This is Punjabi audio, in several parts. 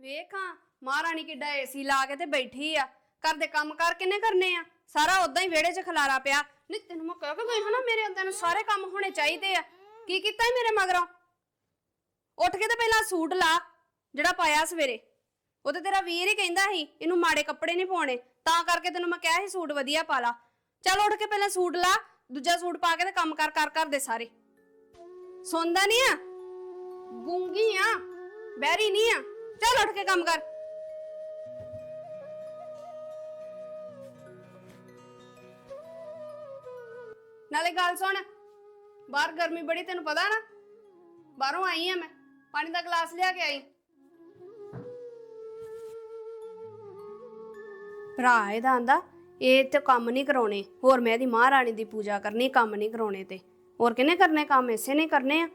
ਵੇਖਾਂ ਮਹਾਰਾਣੀ ਕਿੱਡਾ ਏਸੀ ਲਾ ਕੇ ਤੇ ਬੈਠੀ ਆ। ਘਰ ਦੇ ਕੰਮ ਕਾਰ ਕਿੰਨੇ ਕਰਨੇ ਆ? ਸਾਰਾ ਉਦਾਂ ਹੀ ਵਿਹੜੇ 'ਚ ਖਲਾਰਾ ਪਿਆ। ਨਹੀਂ, ਤੈਨੂੰ ਮੈਂ ਕਹਿ ਕੇ ਗਈ ਹਾਂ ਨਾ, ਮੇਰੇ ਅੰਦਰ ਨੂੰ ਸਾਰੇ ਕੰਮ ਹੋਣੇ ਚਾਹੀਦੇ ਆ। ਕੀ ਕੀਤਾ ਈ ਮੇਰੇ ਮਗਰੋਂ? ਉੱਠ ਕੇ ਤੇ ਪਹਿਲਾਂ ਸੂਟ ਲਾ, ਜਿਹੜਾ ਪਾਇਆ ਸਵੇਰੇ। ਉਹ ਤੇ ਤੇਰਾ ਵੀਰ ਹੀ ਕਹਿੰਦਾ ਸੀ, ਇਹਨੂੰ ਮਾੜੇ ਕੱਪੜੇ ਨਹੀਂ ਪਾਉਣੇ। ਤਾਂ ਕਰਕੇ ਤੈਨੂੰ ਮੈਂ ਕਿਹਾ ਸੀ ਸੂਟ ਵਧੀਆ ਪਾ ਲਾ। ਚੱਲ ਉੱਠ ਕੇ ਪਹਿਲਾਂ ਸੂਟ ਲਾ, ਦੂਜਾ ਸੂਟ ਪਾ ਕੇ ਤੇ ਕੰਮ ਕਰ ਕਰ ਕਰ ਸਾਰੇ। ਸੁਣਦਾ ਨਹੀਂ ਆ? ਗੂੰਗੀ ਆ ਬੈਰੀ ਨਹੀਂ ਆ? ਚੱਲ ਉੱਠ ਕੇ ਕੰਮ ਕਰ। ਨਾਲੇ ਗੱਲ ਸੁਣ, ਬਾਹਰ ਗਰਮੀ ਬੜੀ, ਤੈਨੂੰ ਪਤਾ ਨਾ? ਬਾਹਰੋਂ ਆਈ ਆ ਮੈਂ, ਪਾਣੀ ਦਾ ਗਲਾਸ ਲਿਆ ਕੇ ਆਈ। ਭਰਾ ਇਹਦਾ ਆਂਦਾ, ਇਹ ਤੇ ਕੰਮ ਨਹੀਂ ਕਰਾਉਣੇ। ਹੋਰ ਮੈਂ ਇਹਦੀ ਮਹਾਰਾਣੀ ਦੀ ਪੂਜਾ ਕਰਨੀ, ਕੰਮ ਨਹੀਂ ਕਰਾਉਣੇ ਤੇ। ਹੋਰ ਕਿਹਨੇ ਕਰਨੇ ਕੰਮ? ਇਸੇ ਨੇ ਕਰਨੇ ਆ।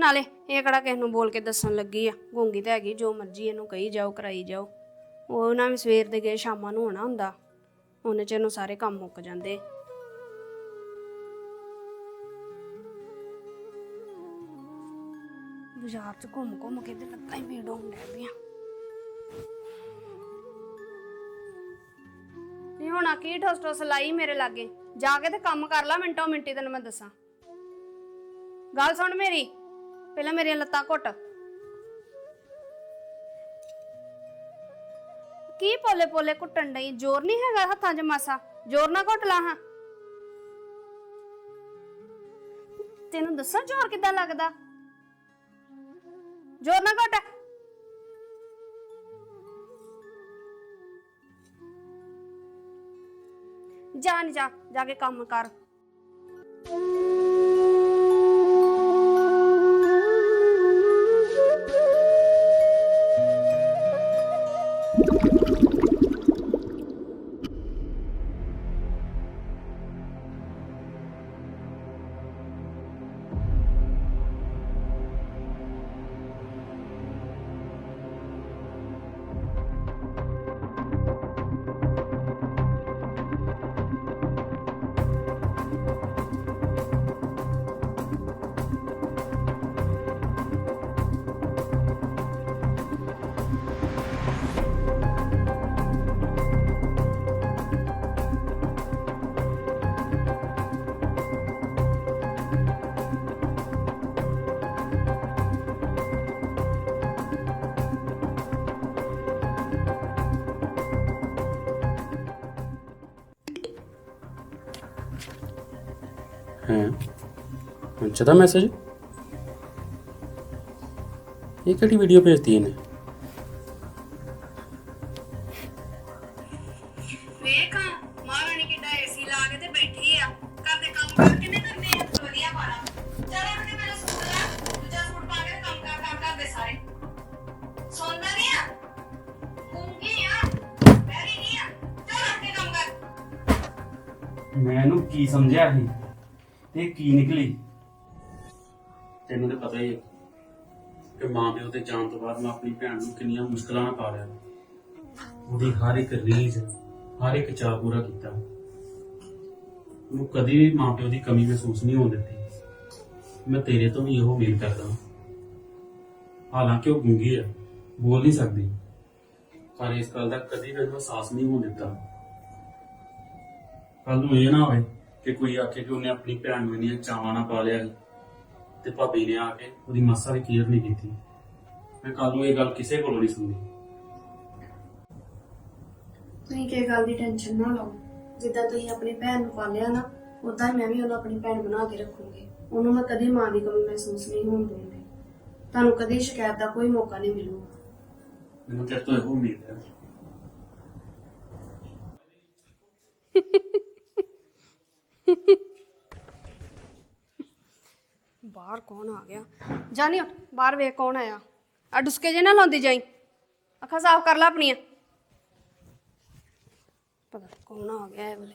ਨਾਲੇ ਇਹ ਕਿਹੜਾ ਕਿਸ ਨੂੰ ਬੋਲ ਕੇ ਦੱਸਣ ਲੱਗੀ ਆ, ਗੂੰਗੀ ਤਾਂ ਹੈਗੀ, ਜੋ ਮਰਜ਼ੀ ਇਹਨੂੰ ਕਹੀ ਜਾਓ, ਕਰਾਈ ਜਾਓ। ਉਹ ਨਾ ਵੀ ਸਵੇਰ ਦੇ ਗਏ, ਸ਼ਾਮਾਂ ਨੂੰ ਹੋਣਾ ਹੁੰਦਾ। ਉਹਨੇ ਚ ਇਹਨੂੰ ਸਾਰੇ ਕੰਮ ਮੁੱਕ ਜਾਂਦੇ। ਬਾਜ਼ਾਰ ਚ ਘੁੰਮ ਘੁੰਮ ਕੇ ਤੇ ਲੱਤਾਂ ਹੀ ਪੀੜ ਹੋਣ ਲੱਗ ਪਈਆਂ। ਨਹੀਂ ਹੁਣ ਆ ਕੀ ਠੋਸ ਠੋਸ ਲਾਈ ਮੇਰੇ ਲਾਗੇ? ਜਾ ਕੇ ਤੇ ਕੰਮ ਕਰ ਲਾ, ਮਿੰਟੋ ਮਿੰਟੀ ਤੈਨੂੰ ਮੈਂ ਦੱਸਾਂ। ਗੱਲ ਸੁਣ ਮੇਰੀ। ਪਹਿਲਾਂ ਮੇਰੀਆਂ ਲੱਤਾਂ ਘੁੱਟ। ਕੀ ਪੋਲੇ ਪੋਲੇ ਘੁੱਟਣ ਡਈ? ਜ਼ੋਰ ਨਹੀਂ ਹੈਗਾ ਹੱਥਾਂ 'ਚ ਮਾਸਾ? ਜ਼ੋਰ ਨਾ ਘੁੱਟ ਲਾ, ਹਾਂ। ਤੈਨੂੰ ਦੱਸਾਂ ਜ਼ੋਰ ਕਿੱਦਾਂ ਲੱਗਦਾ? ਜ਼ੋਰ ਨਾ ਘੁੱਟ। ਜਾ ਨੀ ਜਾ ਜਾ ਕੇ ਕੰਮ ਕਰ। ਹੈ ਅੰਚ ਦਾ ਮੈਸੇਜ ਇਹ ਕਿਹੜੀ ਵੀਡੀਓ ਭੇਜਤੀ ਇਹਨੇ ਵੇਖਾਂ ਮਹਾਰਾਣੀ ਕਿੱਡਾ ਏਸੀ ਲਾ ਕੇ ਤੇ ਬੈਠੀ ਆ ਘਰ ਦੇ ਕੰਮ ਕਰ ਕਿੰਨੇ ਕਰਨੇ ਆ ਵਧੀਆ ਪਾਲਾ ਚੱਲ ਉੱਠ ਕੇ ਮੇਰਾ ਸੂਟ ਲਾ ਦੂਜਾ ਸੂਟ ਪਾ ਕੇ ਤੇ ਕੰਮ ਕਰ ਕਰ ਕਰ ਦੇ ਸਾਰੇ ਸੁਣਦਾ ਨਹੀਂ ਆ ਗੂੰਗੀ ਆ ਬੈਰੀ ਨਹੀਂ ਆ ਚੱਲ ਉੱਠ ਕੇ ਕੰਮ ਕਰ ਮੈਂ ਇਹਨੂੰ ਕੀ ਸਮਝਿਆ ਸੀ ਤੇ ਕੀ ਨਿਕਲੀ? ਤੈਨੂੰ ਤਾਂ ਪਤਾ ਹੀ ਹੈ ਕਿ ਮਾਂ ਪਿਓ ਤੇ ਜਾਣ ਤੋਂ ਬਾਅਦ ਮੈਂ ਆਪਣੀ ਭੈਣ ਨੂੰ ਕਿੰਨੀਆਂ ਮੁਸ਼ਕਲਾਂ ਨਾਲ ਪਾਲਿਆ ਉਹਦੀ ਹਰ ਇੱਕ ਰੀਝ, ਹਰ ਇੱਕ ਚਾਅ ਪੂਰਾ ਕੀਤਾ। ਉਹਨੂੰ ਕਦੀ ਵੀ ਮਾਂ ਪਿਓ ਦੀ ਕਮੀ ਮਹਿਸੂਸ ਨਹੀਂ ਹੋਣ ਦਿੱਤੀ। ਮੈਂ ਤੇਰੇ ਤੋਂ ਵੀ ਇਹੋ ਉਮੀਦ ਕਰਦਾ ਹਾਂ। ਹਾਲਾਂਕਿ ਉਹ ਗੁੰਗੀ ਹੈ ਬੋਲ ਨਹੀਂ ਸਕਦੀ। ਪਰ ਇਸ ਗੱਲ ਦਾ ਕਦੀ ਵੀ ਉਹਨੂੰ ਅਹਿਸਾਸ ਨਹੀਂ ਹੋਣ ਦਿੱਤਾ। ਕੱਲ ਨੂੰ ਇਹ ਨਾ ਹੋਵੇ ਕਿ ਕੋਈ ਆਖੇ ਕਿ ਉਹਨੇ ਆਪਣੀ ਭੈਣ ਨੂੰ ਇੰਨੀਆਂ ਚਾਵਾਂ ਨਾਲ ਪਾਲਿਆ ਸੀ ਤੇ ਭਾਬੀ ਨੇ ਆ ਕੇ ਉਹਦੀ ਮਾਸਾ ਵੀ ਕੇਅਰ ਨਹੀਂ ਕੀਤੀ। ਮੈਂ ਕੱਲ ਨੂੰ ਇਹ ਗੱਲ ਕਿਸੇ ਕੋਲੋਂ ਨਹੀਂ ਸੁਣੀ ਤੁਸੀਂ ਕੀ ਗੱਲ ਦੀ ਟੈਨਸ਼ਨ ਨਾ ਲਓ। ਜਿੱਦਾਂ ਤੁਸੀਂ ਆਪਣੀ ਭੈਣ ਨੂੰ ਪਾਲਿਆ ਨਾ ਉਦਾਂ ਹੀ ਮੈਂ ਵੀ ਉਹਨੂੰ ਆਪਣੀ ਭੈਣ ਬਣਾ ਕੇ ਰੱਖੂੰਗੀ। ਉਹਨੂੰ ਮੈਂ ਕਦੀ ਮਾਂ ਦੀ ਕਮੀ ਮਹਿਸੂਸ ਨਹੀਂ ਹੋਣ ਦੇਵਾਂਗੀ ਤੁਹਾਨੂੰ ਕਦੀ ਸ਼ਿਕਾਇਤ ਦਾ ਕੋਈ ਮੌਕਾ ਨਹੀਂ ਮਿਲੂਗਾ। ਮੈਨੂੰ ਤੇਰੇ ਤੋਂ ਇਹੋ ਉਮੀਦ ਹੈ। ਬਾਹਰ ਕੌਣ ਆ ਗਿਆ? ਜਾਨੀ ਉੱਠ ਬਾਹਰ ਵੇਖ ਕੌਣ ਆਇਆ। ਆ ਡੁਸਕੇ ਜੇ ਨਾ ਲਾਉਂਦੀ ਜਾਈ। ਅੱਖਾਂ ਸਾਫ਼ ਕਰ ਲੈ ਆਪਣੀਆਂ। ਪਤਾ ਨੀ ਕੌਣ ਆ ਗਿਆ ਇਹ ਵੇਲੇ।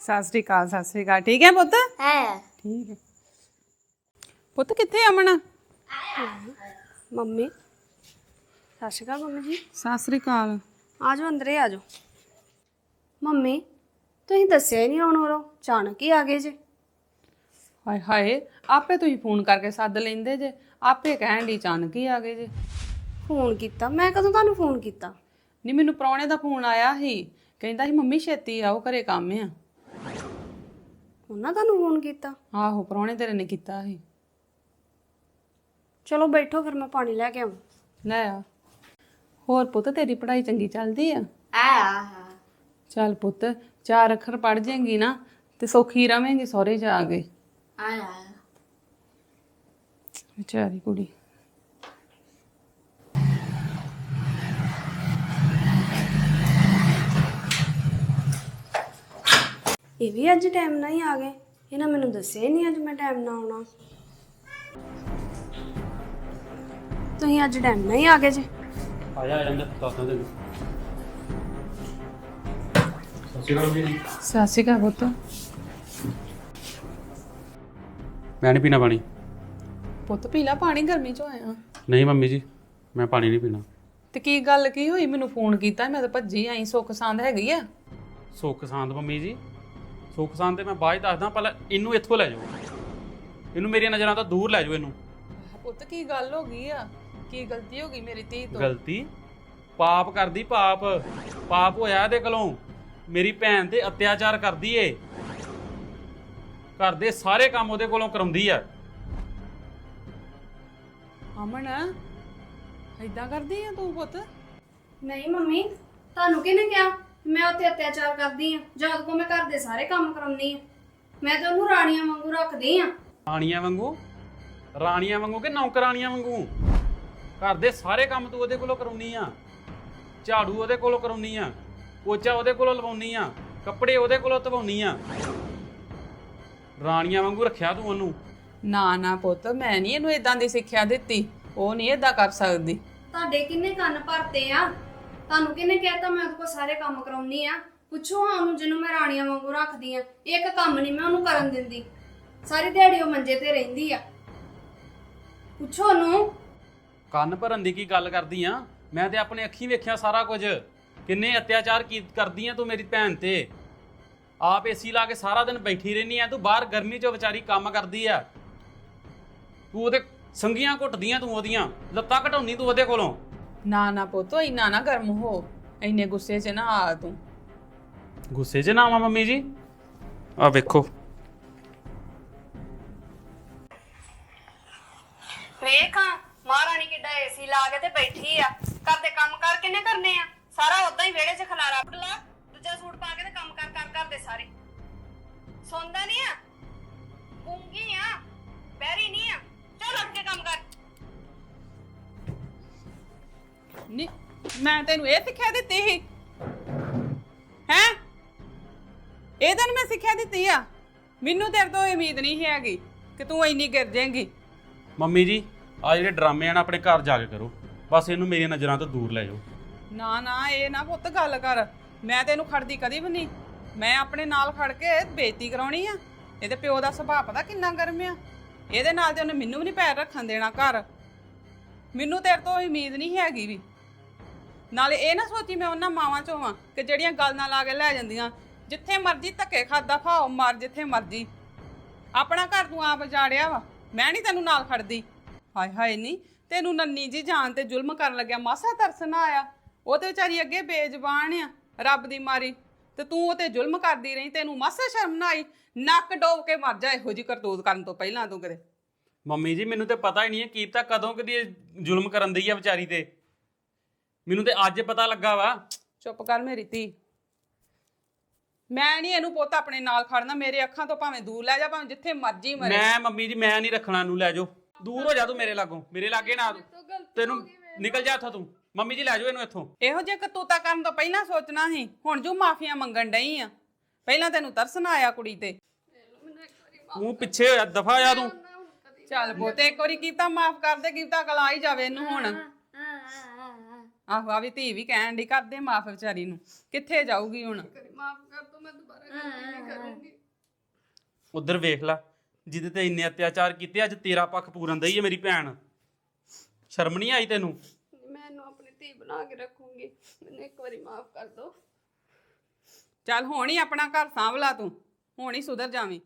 ਸਤਿ ਸ੍ਰੀ ਅਕਾਲ ਸਤਿ ਸ੍ਰੀ ਅਕਾਲ। ਠੀਕ ਹੈ ਪੁੱਤ? ਹੈ। ਠੀਕ ਹੈ। ਪੁੱਤ ਕਿੱਥੇ ਅਮਨ? ਮੰਮੀ ਸਤਿ ਸ਼੍ਰੀ ਅਕਾਲ ਮੰਮੀ ਜੀ। ਸਤਿ ਸ੍ਰੀ ਅਕਾਲ। ਆ ਜਾਓ ਅੰਦਰੇ ਆ ਜਾਓ ਮੰਮੀ ਤੁਸੀਂ ਦੱਸਿਆ ਹੀ ਨਹੀਂ ਆਉਣ ਵਾਲੋ ਅਚਾਨਕ ਹੀ ਆ ਗਏ ਜੇ। ਹਾਏ ਹਾਏ ਆਪੇ ਤੁਸੀਂ ਫੋਨ ਕਰਕੇ ਸੱਦ ਲੈਂਦੇ ਜੇ ਆਪੇ ਕਹਿਣ ਦੀ ਅਚਾਨਕ ਹੀ ਆ ਗਏ ਜੇ। ਫੋਨ ਕੀਤਾ? ਮੈਂ ਕਦੋਂ ਤੁਹਾਨੂੰ ਫੋਨ ਕੀਤਾ? ਨਹੀਂ ਮੈਨੂੰ ਪ੍ਰਾਹੁਣੇ ਦਾ ਫੋਨ ਆਇਆ ਸੀ। ਕਹਿੰਦਾ ਸੀ ਮੰਮੀ ਛੇਤੀ ਆਓ ਘਰੇ ਕੰਮ ਆ। ਉਹਨਾਂ ਤੁਹਾਨੂੰ ਫੋਨ ਕੀਤਾ? ਆਹੋ ਪ੍ਰਾਹੁਣੇ ਤੇਰੇ ਨੇ ਕੀਤਾ ਸੀ। ਚਲੋ ਬੈਠੋ ਫਿਰ ਮੈਂ ਪਾਣੀ ਲੈ ਕੇ ਆਵਾਂ ਲੈ ਆ। ਹੋਰ ਪੁੱਤ ਤੇਰੀ ਪੜ੍ਹਾਈ ਚੰਗੀ ਚੱਲਦੀ ਆ? ਆ ਚੱਲ ਪੁੱਤ ਚਾਰ ਅੱਖਰ ਪੜ ਜਾਏਂਗੀ ਨਾ ਤੇ ਸੌਖੀ ਰਵੇਂਗੀ ਸਹੁਰੇ ਜਾ ਕੇ। ਆ ਵਿਚਾਰੀ ਕੁੜੀ। ਇਹ ਵੀ ਅੱਜ ਟਾਈਮ ਨਾਲ ਹੀ ਆ ਗਏ। ਇਹਨਾਂ ਮੈਨੂੰ ਦੱਸਿਆ ਹੀ ਨਹੀਂ ਅੱਜ ਮੈਂ ਟਾਈਮ ਨਾਲ ਆਉਣਾ। ਤੁਸੀਂ ਅੱਜ ਟਾਈਮ ਨਾਲ ਹੀ ਆ ਗਏ ਜੇ। ਆ ਜਾ ਆ ਜਾਂਦਾ ਦੱਸਦਾ ਤੈਨੂੰ ਸਤਿ ਸ਼੍ਰੀ ਅਕਾਲ ਪੁੱਤ। ਮੈਂ ਨਹੀਂ ਪੀਣਾ ਪਾਣੀ। ਪੁੱਤ ਪੀ ਲੈ ਪਾਣੀ ਗਰਮੀ ਚ ਆਇਆ। ਨਹੀਂ ਮੰਮੀ ਜੀ ਮੈਂ ਪਾਣੀ ਨਹੀਂ ਪੀਣਾ। ਤੇ ਕੀ ਗੱਲ ਕੀ ਹੋਈ? ਮੈਨੂੰ ਫੋਨ ਕੀਤਾ ਮੈਂ ਤਾਂ ਭੱਜੀ ਆਈ ਸੁੱਖ ਸੰਦ ਹੈਗੀ ਆ। ਸੁੱਖ ਸਾਂਦ ਮੰਮੀ ਜੀ। ਸੁੱਖ ਸਾਂਦ ਤੇ ਮੈਂ ਬਾਅਦ 'ਚ ਦੱਸਦਾ ਪਹਿਲਾਂ ਇਹਨੂੰ ਇੱਥੋਂ ਲੈ ਜਾਓ। ਇਹਨੂੰ ਮੇਰੀਆਂ ਨਜ਼ਰਾਂ ਤੋਂ ਦੂਰ ਲੈ ਜਾਓ ਇਹਨੂੰ। ਪੁੱਤ ਕੀ ਗੱਲ ਹੋ ਗਈ ਆ? ਕੀ ਗਲਤੀ ਹੋ ਗਈ ਮੇਰੀ ਧੀ ਤੋਂ? ਗਲਤੀ? ਪਾਪ ਕਰਦੀ ਪਾਪ। ਪਾਪ ਹੋਇਆ ਇਹਦੇ ਕੋਲੋਂ। ਮੇਰੀ ਭੈਣ ਤੇ ਅਤਿਆਚਾਰ ਕਰਦੀ ਏ। ਘਰ ਦੇ ਸਾਰੇ ਕੰਮ ਉਹਦੇ ਕੋਲੋਂ ਕਰਾਉਂਦੀ ਆ। ਅਮਨ ਏਦਾਂ ਕਰਦੀ ਆ ਤੂੰ ਪੁੱਤ? ਨਹੀਂ ਮੰਮੀ ਤੁਹਾਨੂੰ ਕਿਹਨੇ ਕਿਹਾ? ਮੈਂ ਉੱਥੇ ਅਤਿਆਚਾਰ ਕਰਦੀ ਆ। ਜਦ ਕੋ ਮੈਂ ਘਰ ਦੇ ਸਾਰੇ ਕੰਮ ਕਰਾਉਂਦੀ ਆ। ਮੈਂ ਤਾਂ ਉਹਨੂੰ ਰਾਣੀਆਂ ਵਾਂਗੂ ਰੱਖਦੀ ਆ। ਰਾਣੀਆਂ ਵਾਂਗੂ? ਰਾਣੀਆਂ ਵਾਂਗੂ ਕਿ ਨੌਕਰਾਣੀਆਂ ਵਾਂਗੂ? ਘਰ ਦੇ ਸਾਰੇ ਕੰਮ ਤੂੰ ਉਹਦੇ ਕੋਲੋਂ ਕਰਾਉਣੀ ਆ। ਝਾੜੂ ਉਹਦੇ ਕੋਲੋਂ ਕਰਾਉਣੀ ਆ ਪੋਚਾ ਉਹਦੇ ਕੋਲੋਂ ਲਵਾਉਣੀ ਆ ਕੱਪੜੇ ਉਹਦੇ ਕੋਲੋਂ ਧਵਾਉਣੀ ਆ। ਰਾਣੀਆਂ ਵਾਂਗੂ ਰੱਖਿਆ ਤੂੰ ਉਹਨੂੰ? ਨਾ ਨਾ ਪੁੱਤ ਮੈਂ ਨਹੀਂ ਇਹਨੂੰ ਇਦਾਂ ਦੀ ਸਿੱਖਿਆ ਦਿੱਤੀ। ਉਹ ਨਹੀਂ ਇਦਾਂ ਕਰ ਸਕਦੀ। ਤੁਹਾਡੇ ਕਿੰਨੇ ਕੰਨ ਭਰਤੇ ਆ? ਤੁਹਾਨੂੰ ਕਿਹਨੇ ਕਹਿਤਾ ਮੈਂ ਉਹਦੇ ਕੋਲ ਸਾਰੇ ਕੰਮ ਕਰਾਉਣੀ ਆ? ਪੁੱਛੋ ਹਾਂ ਉਹਨੂੰ ਜਿਹਨੂੰ ਮੈਂ ਰਾਣੀਆਂ ਵਾਂਗੂ ਰੱਖਦੀ ਆ। ਇੱਕ ਕੰਮ ਨਹੀਂ ਮੈਂ ਉਹਨੂੰ ਕਰਨ ਦਿੰਦੀ। ਸਾਰੀ ਦਿਹਾੜੀ ਉਹ ਮੰਜੇ ਤੇ ਰਹਿੰਦੀ ਆ। ਪੁੱਛੋ ਉਹਨੂੰ। ਕੰਨ ਭਰਨ ਦੀ ਕੀ ਗੱਲ ਕਰਦੀ ਆ? ਮੈਂ ਤੇ ਆਪਣੇ ਅੱਖੀਂ ਵੇਖਿਆ ਸਾਰਾ ਕੁਝ। ਕਿੰਨੇ ਅਤਿਆਚਾਰ ਕੀ ਕਰਦੀ ਆ ਤੂੰ ਮੇਰੀ ਭੈਣ ਤੇ? ਆਪ ਏਸੀ ਲਾ ਕੇ ਸਾਰਾ ਦਿਨ ਬੈਠੀ ਰਹਿਨੀ ਆ ਤੂੰ ਬਾਹਰ ਗਰਮੀ 'ਚ ਵਿਚਾਰੀ ਕੰਮ ਕਰਦੀ ਆ ਤੂੰ ਉਹਦੇ ਸੰਗੀਆਂ ਘੁੱਟਦੀਆਂ ਤੂੰ ਉਹਦੀਆਂ ਲੱਤਾਂ ਘਟਾਉਣੀ ਤੂੰ ਉਹਦੇ ਕੋਲੋਂ? ਨਾ ਨਾ ਪੁੱਤ ਇੰਨਾ ਨਾ ਗਰਮ ਹੋ। ਇੰਨੇ ਗੁੱਸੇ 'ਚ ਨਾ ਆ ਤੂੰ। ਗੁੱਸੇ 'ਚ ਨਾ ਆਵਾਂ ਮੰਮੀ ਜੀ? ਆ ਵੇਖੋ। ਵੇਖਾਂ। ਕਿੱਡਾ ਏਸੀ ਲਾ ਕੇ ਤੇ ਬੈਠੀ ਆ। ਘਰ ਦੇ ਕੰਮ ਕਰ ਕਿੰਨੇ ਕਰਨੇ ਆ? ਸਾਰਾ ਉਦਾਂ ਹੀ ਵਿਹੜੇ 'ਚ ਖਲਾਰਾ ਪੜਲਾ ਦੂਜਾ ਸੂਟ ਪਾ ਕੇ ਤੇ ਕੰਮ ਕਰ ਕਰ ਕਰਦੇ ਸਾਰੇ। ਸੌਂਦਾ ਨਹੀਂ ਆ? ਗੂੰਗੀ ਆ? ਬੈਰੀ ਨਹੀਂ ਆ? ਚੱਲ ਉੱਠ ਕੇ ਕੰਮ ਕਰ। ਨਹੀਂ ਮੈਂ ਤੈਨੂੰ ਇਹ ਸਿੱਖਿਆ ਦਿੱਤੀ ਸੀ। ਹੈ? ਇਹ ਤਾਂ ਨੀ ਮੈਂ ਸਿੱਖਿਆ ਦਿੱਤੀ ਆ। ਮੈਨੂੰ ਤੇਰੇ ਤੋਂ ਉਮੀਦ ਨਹੀਂ ਸੀ ਹੈਗੀ ਕਿ ਤੂੰ ਇੰਨੀ ਗਿਰ ਜਾਏਂਗੀ। ਮੰਮੀ ਜੀ ਆ ਜਿਹੜੇ ਡਰਾਮੇ ਆ ਨਾ, ਆਪਣੇ ਘਰ ਜਾ ਕੇ ਕਰੋ। ਬਸ ਇਹਨੂੰ ਮੇਰੀਆਂ ਨਜ਼ਰਾਂ ਤੋਂ ਦੂਰ ਲੈ ਜਾਓ। ਨਾ ਨਾ, ਇਹ ਨਾ ਪੁੱਤ ਗੱਲ ਕਰ। ਮੈਂ ਤੈਨੂੰ ਖੜਦੀ ਕਦੀ ਵੀ ਨਹੀਂ। ਮੈਂ ਆਪਣੇ ਨਾਲ ਖੜ ਕੇ ਬੇਇੱਜ਼ਤੀ ਕਰਾਉਣੀ ਆ। ਇਹਦੇ ਪਿਓ ਦਾ ਸੁਭਾਅ ਪਤਾ ਕਿੰਨਾ ਗਰਮ ਆ। ਇਹਦੇ ਨਾਲ ਤੇ ਉਹਨੇ ਮੈਨੂੰ ਵੀ ਨਹੀਂ ਪੈਰ ਰੱਖਣ ਦੇਣਾ ਘਰ। ਮੈਨੂੰ ਤੇਰੇ ਤੋਂ ਉਮੀਦ ਨਹੀਂ ਹੈਗੀ ਵੀ। ਨਾਲੇ ਇਹ ਨਾ ਸੋਚੀ ਮੈਂ ਉਹਨਾਂ ਮਾਵਾਂ ਚੋਂ ਆ ਕਿ ਜਿਹੜੀਆਂ ਗੱਲ ਨਾਲ ਲਾ ਕੇ ਲੈ ਜਾਂਦੀਆਂ। ਜਿੱਥੇ ਮਰਜ਼ੀ ਧੱਕੇ ਖਾਦਾ ਖਾਓ, ਮਰ ਜਿੱਥੇ ਮਰਜ਼ੀ। ਆਪਣਾ ਘਰ ਤੂੰ ਆਪ ਜਾੜਿਆ ਵਾ। ਮੈਂ ਨਹੀਂ ਤੈਨੂੰ ਨਾਲ ਖੜਦੀ। ਹਾਏ ਹਾਏ ਨਹੀਂ ਤੈਨੂੰ ਨੰਨੀ ਜੀ ਜਾਨ ਤੇ ਜ਼ੁਲਮ ਕਰਨ ਲੱਗਿਆ ਮਾਸਾ ਤਰਸ ਨਾ ਆਇਆ। ਉਹ ਤੇ ਵਿਚਾਰੀ ਅੱਗੇ ਬੇਜ਼ਬਾਨ ਆ ਰੱਬ ਦੀ ਮਾਰੀ। ਤੇ ਤੂੰ ਉਹ ਤੇ ਜ਼ੁਲਮ ਕਰਦੀ ਰਹੀ ਤੈਨੂੰ ਮਾਸਾ ਸ਼ਰਮ ਨਾ ਆਈ ਨੱਕ ਡੋਬ ਕੇ ਮਰ ਜਾ ਇਹੋ ਜੀ ਕਰਤੂਤ ਕਰਨ ਤੋਂ ਪਹਿਲਾਂ ਤੂੰ ਕਦੇ। ਮੰਮੀ ਜੀ ਮੈਨੂੰ ਤੇ ਪਤਾ ਹੀ ਨਹੀਂ ਹੈ ਕੀਪਤਾ ਕਦੋਂ ਕਦੀ ਇਹ ਜ਼ੁਲਮ ਕਰਨ ਦੀ ਆ ਵਿਚਾਰੀ ਤੇ। ਮੈਨੂੰ ਤੇ ਅੱਜ ਪਤਾ ਲੱਗਾ ਵਾ। ਚੁੱਪ ਕਰ ਮੇਰੀ ਧੀ। ਮੈਂ ਨਹੀਂ ਇਹਨੂੰ ਪੁੱਤ ਆਪਣੇ ਨਾਲ ਖੜਨਾ ਮੇਰੇ ਅੱਖਾਂ ਤੋਂ ਭਾਵੇਂ ਦੂਰ ਲੈ ਜਾ ਭਾਵੇਂ ਜਿੱਥੇ ਮਰਜ਼ੀ ਮਰੇ। ਮੈਂ ਮੰਮੀ ਜੀ ਮੈਂ ਨਹੀਂ ਰੱਖਣਾ ਨੂੰ ਲੈ ਜਾਓ। ਦੂਰ ਹੋ ਜਾ ਤੂੰ ਮੇਰੇ ਲਾਗੋਂ ਮੇਰੇ ਲਾਗੇ ਨਾ ਆ। ਤੂੰ। ਤੈਨੂੰ ਨਿਕਲ ਜਾ ਇੱਥੋਂ ਤੂੰ। ਮੰਮੀ ਜੀ ਲੈ ਜਾਓ ਇਹਨੂੰ ਇੱਥੋਂ। ਇਹੋ ਜਿਹੇ ਕਰਤੂਤਾ ਕਰਨ ਤੋਂ ਪਹਿਲਾਂ ਸੋਚਣਾ ਸੀ ਹੁਣ ਜੋ ਮਾਫੀਆਂ ਮੰਗਣ ਡਈ ਆ। ਪਹਿਲਾਂ ਤੈਨੂੰ ਤਰਸ ਨਾ ਆਇਆ ਕੁੜੀ ਤੇ। ਮੂੰਹ ਪਿੱਛੇ ਹੋਇਆ ਦਫਾ ਜਾ ਤੂੰ। ਚੱਲ ਪੁੱਤ ਇੱਕ ਵਾਰੀ ਕੀਤਾ ਮਾਫ ਕਰ ਦੇ ਕੀਤਾ ਕਲਾ ਹੀ ਜਾਵੇ ਇਹਨੂੰ ਹੁਣ। ਆਹੋ ਆ ਵੀ ਧੀ ਵੀ ਕਹਿਣ ਦੀ ਕਰਦੇ ਮਾਫ ਵਿਚਾਰੀ ਨੂੰ। ਕਿੱਥੇ ਜਾਊਗੀ ਹੁਣ? ਉਧਰ ਵੇਖ ਲੈ। ਜਿਹਦੇ ਤੇ ਇੰਨੇ ਅਤਿਆਚਾਰ ਕੀਤੇ ਅੱਜ ਤੇਰਾ ਪੱਖ ਪੂਰਨ ਦਈ ਹੈ ਮੇਰੀ ਭੈਣ। ਸ਼ਰਮ ਨਹੀਂ ਆਈ ਤੈਨੂੰ? ਮੈਂ ਇਹਨੂੰ ਆਪਣੀ ਧੀ ਬਣਾ ਕੇ ਰੱਖੂੰਗੀ। ਮੈਨੂੰ ਇੱਕ ਵਾਰੀ ਮਾਫ ਕਰ ਦਿਓ। ਚੱਲ ਹੁਣ ਹੀ ਆਪਣਾ ਘਰ ਸਾਂਭ ਲਾ ਤੂੰ। ਹੁਣ ਹੀ ਸੁਧਰ ਜਾਵੀਂ।